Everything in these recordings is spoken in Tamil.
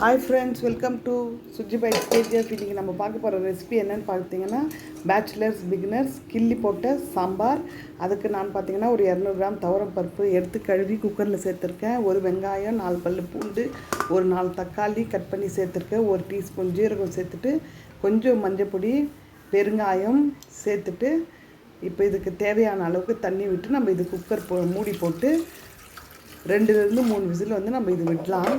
Hi friends welcome to Suji by stage இன்றைக்கி நம்ம பார்க்க போகிற ரெசிபி என்னென்னு பார்த்தீங்கன்னா பேச்சுலர்ஸ் பிகினர்ஸ் கிள்ளி போட்ட சாம்பார். அதுக்கு நான் பார்த்தீங்கன்னா ஒரு இரநூறு கிராம் துவரம் பருப்பு எடுத்து கழுவி குக்கரில் சேர்த்துருக்கேன். ஒரு வெங்காயம் நாலு பல்லு பூண்டு ஒரு நாலு தக்காளி கட் பண்ணி சேர்த்துருக்கேன். ஒரு டீஸ்பூன் ஜீரகம் சேர்த்துட்டு கொஞ்சம் மஞ்சள் பொடி பெருங்காயம் சேர்த்துட்டு இப்போ இதுக்கு தேவையான அளவுக்கு தண்ணி விட்டு நம்ம இது குக்கர் போ மூடி போட்டு ரெண்டுலேருந்து மூணு விசில் வந்து நம்ம இது விடலாம்.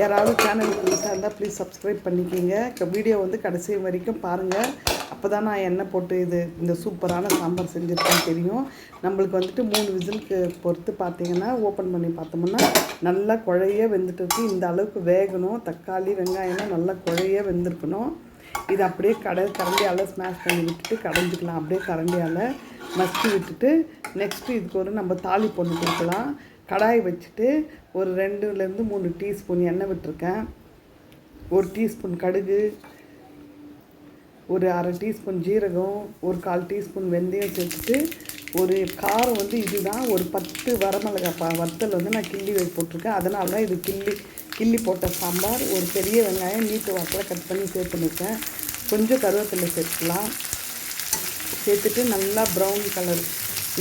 யாராவது சேனலுக்கு புதுசாக இருந்தால் ப்ளீஸ் சப்ஸ்கிரைப் பண்ணிக்கோங்க. வீடியோ வந்து கடைசி வரைக்கும் பாருங்கள் அப்போ தான் நான் எண்ணெய் போட்டு இது இந்த சூப்பரான சாம்பார் செஞ்சுருக்கேன்னு தெரியும். நம்மளுக்கு வந்துட்டு மூணு விசிலுக்கு பொறுத்து பார்த்தீங்கன்னா ஓப்பன் பண்ணி பார்த்தோம்னா நல்லா குழைய வெந்துட்டு இருக்கு இந்த அளவுக்கு வேகணும். தக்காளி வெங்காயம்லாம் நல்லா குழைய வெந்திருக்கணும். இது அப்படியே கடை கரண்டியால் ஸ்மாஷ் பண்ணி விட்டுட்டு கடைஞ்சிக்கலாம். அப்படியே கரண்டியால் மஸ்தி விட்டுட்டு நெக்ஸ்ட்டு இதுக்கு ஒரு நம்ம தாலி பொண்ணு கொடுக்கலாம். கடாய் வச்சுட்டு ஒரு ரெண்டுலேருந்து மூணு டீஸ்பூன் எண்ணெய் விட்டுருக்கேன். ஒரு டீஸ்பூன் கடுகு ஒரு அரை டீஸ்பூன் ஜீரகம் ஒரு கால் டீஸ்பூன் வெந்தயம் சேர்த்துட்டு ஒரு காரம் வந்து இதுதான். ஒரு பத்து வரமிளகாய் ப வத்தல் வந்து நான் கிள்ளி வை போட்டிருக்கேன். அதனால தான் இது கிள்ளி கிள்ளி போட்ட சாம்பார். ஒரு பெரிய வெங்காயம் நீட்டு வாக்கில் கட் பண்ணி சேர்த்துனுக்கேன் கொஞ்சம் கருவேப்பிலை சேர்த்துக்கலாம். சேர்த்துட்டு நல்லா ப்ரௌன் கலர்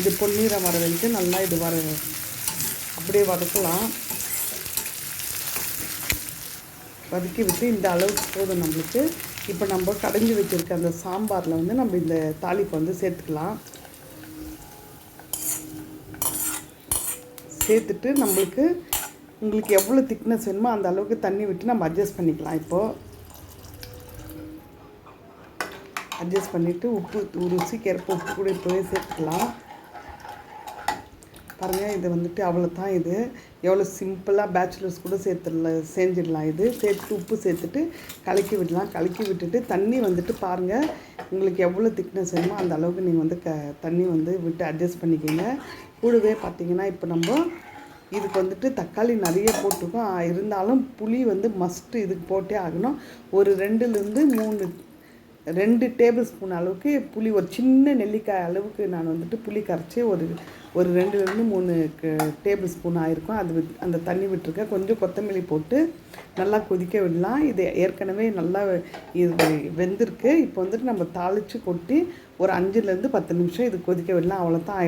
இது பொன்னீரம் வர வரைக்கும் நல்லா இது வர அப்படியே வதக்கலாம். வதக்கி விட்டு இந்த அளவுக்கு போதும் நம்மளுக்கு. இப்போ நம்ம கடைஞ்சி வச்சுருக்க அந்த சாம்பாரில் வந்து நம்ம இந்த தாளிப்பை வந்து சேர்த்துக்கலாம். சேர்த்துட்டு நம்மளுக்கு உங்களுக்கு எவ்வளோ திக்னஸ் வேணுமோ அந்த அளவுக்கு தண்ணி விட்டு நம்ம அட்ஜஸ்ட் பண்ணிக்கலாம் இப்போது அட்ஜஸ்ட் பண்ணிவிட்டு உப்பு ருசிக்கு ஏற்ப உப்பு கூட இப்போவே சேர்த்துக்கலாம். பாருங்கள் இது வந்துட்டு அவ்வளோ தான் இது எவ்வளோ சிம்பிளாக பேச்சுலர்ஸ் கூட சேர்த்துடலாம் செஞ்சிடலாம் இது. சேர்த்து உப்பு சேர்த்துட்டு கலக்கி விடலாம். கலக்கி விட்டுட்டு தண்ணி வந்துட்டு பாருங்கள் உங்களுக்கு எவ்வளோ திக்னஸ் வேணுமோ அந்த அளவுக்கு நீங்கள் வந்து க தண்ணி வந்து விட்டு அட்ஜஸ்ட் பண்ணிக்கோங்க. கூடவே பார்த்தீங்கன்னா இப்போ நம்ம இதுக்கு வந்துட்டு தக்காளி நிறைய போட்டிருக்கோம். இருந்தாலும் புளி வந்து மஸ்ட்டு இதுக்கு போட்டே ஆகணும். ஒரு ரெண்டுலேருந்து மூணு ரெண்டு டேபிள் ஸ்பூன் அளவுக்கு புளி ஒரு சின்ன நெல்லிக்காய் அளவுக்கு நான் வந்துட்டு புளி கரைச்சி ஒரு ஒரு ரெண்டுலேருந்து மூணு டேபிள் ஸ்பூன் ஆயிருக்கும். அது அந்த தண்ணி விட்டுருக்கேன். கொஞ்சம் கொத்தமல்லி போட்டு நல்லா கொதிக்க விடலாம். இது ஏற்கனவே நல்லா இது வெந்திருக்கு. இப்போ வந்துட்டு நம்ம தாளித்து கொட்டி ஒரு அஞ்சுலேருந்து பத்து நிமிஷம் இது கொதிக்க விடலாம். அவ்வளோதான்